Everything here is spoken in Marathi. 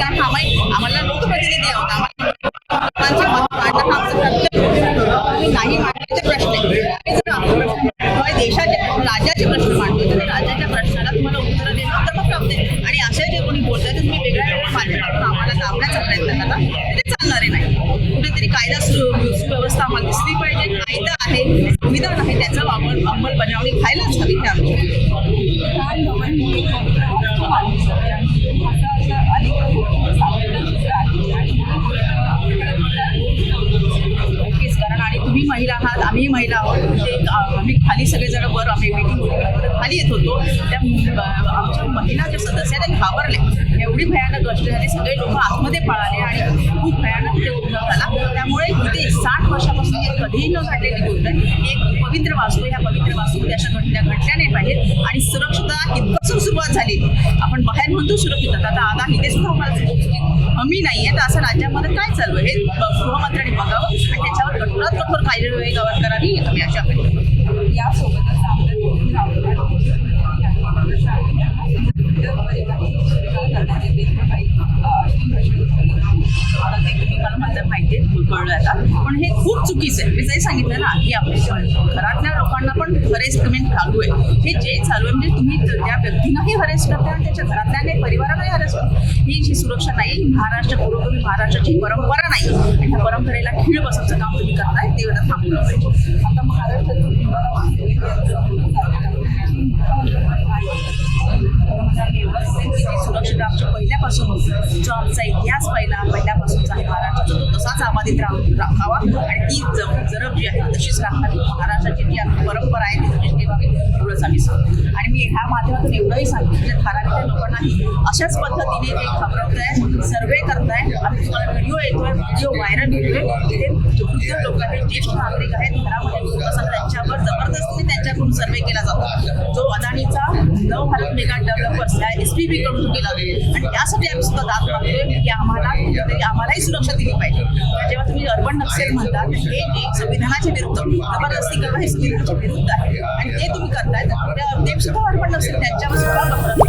कारण आम्ही आम्हाला लोकप्रतिनिधी आहोत. आम्हाला हा आम्ही नाही मांडले प्रश्न आहे. प्रश्न देशाचे राज्याचे प्रश्न मांडतो तर राज्याच्या प्रश्नाला तुम्हाला उत्तर देणं तर मग प्राप्त आणि असे जे कोणी बोलतात तर तुम्ही वेगळ्या वेगळ्या माध्यमातून आम्हाला दाबण्याचा प्रयत्न करा. ते चालणारे नाही. कुठेतरी कायदा सुव्यवस्था आम्हाला दिसली पाहिजे. कायदा आहे संविधान आहे त्याचा वापर अंमलबजावणी व्हायलाच हवी हे आम्ही महिला आहोत. म्हणजे आम्ही खाली सगळेजण वर आम्ही मीटिंग होती खाली येत होतो. त्या आमच्या महिला ज्या सदस्य आहेत त्या घाबरले. एवढी भयानक गोष्ट झाली. सगळे लोक आतमध्ये पळाले आणि खूप भयानक ते उद्भव झाला. त्यामुळे इथे साठ वर्षापासून हे कधीही न घडलेली गोष्ट आहे. एक पवित्र वास्तू ह्या पवित्र वास्तूमध्ये अशा घटना घडल्या नाही पाहिजेत. आणि सुरक्षितता इतकंच सुरुवात झाली. आपण बाहेर म्हणतो सुरक्षितता आता आता इथे सुद्धा आम्हाला हमी नाही आहे तर असं राज्यामध्ये काय चालू आहे? हे गृहमंत्र्यांनी बघावं. आणि त्याच्यावर कठोरात कठोर कार्यवाही गवर करावी आम्ही अशा. यासोबतच कळलं आता पण हे खूप चुकीचं आहे. मी जरी सांगितलं ना की आपल्या घरातल्या लोकांना पण हरेसमेंट चालू आहे. हे जे चालू आहे म्हणजे तुम्ही त्या व्यक्तींनाही हरेस करता आणि त्याच्या घरातल्या परिवारालाही हरेस करता ही जी सुरक्षा नाही महाराष्ट्र पूर्वभूमी महाराष्ट्राची परंपरा नाही. आणि ह्या परंपरेला खीळ बसवचं काम आता थांबवलं पाहिजे महाराष्ट्रात किती सुरक्षित आमच्या पहिल्यापासून होती जो आमचा इतिहास पहिला पहिल्यापासूनचा आहे महाराष्ट्राचा तो तसाच आबाधित राहू राखावा आणि ती जम जरब जी आहे तशीच राखावी महाराष्ट्राची जी आपली परंपरा आहे ती अशाच पद्धतीने ते घाबरवत आहे सर्वे आहे आम्ही तुम्हाला व्हिडिओ येतोय व्हिडिओ व्हायरल होतोय. तिथे वृद्ध लोक आहेत ज्येष्ठ नागरिक आहेत घरामध्ये लोक असतात त्यांच्यावर जबरदस्तीने त्यांच्याकडून सर्वे केला जातो. जो अदानीचा नव भारत मेगा डेव्हलपर्स आहे एस पी बी कडून केला. आणि त्यासाठी आम्ही सुद्धा दाद मागतोय. की आम्हाला कुठेतरी आम्हालाही सुरक्षा दिली पाहिजे. म्हणजे जेव्हा तुम्ही अर्बन नक्षल म्हणता हे जे संविधानाच्या विरुद्ध जबरदस्ती करणं हे संविधानाच्या विरुद्ध आहे. आणि ते तुम्ही करताय ते सुद्धा अर्बन नक्षल त्यांच्यावर सुद्धा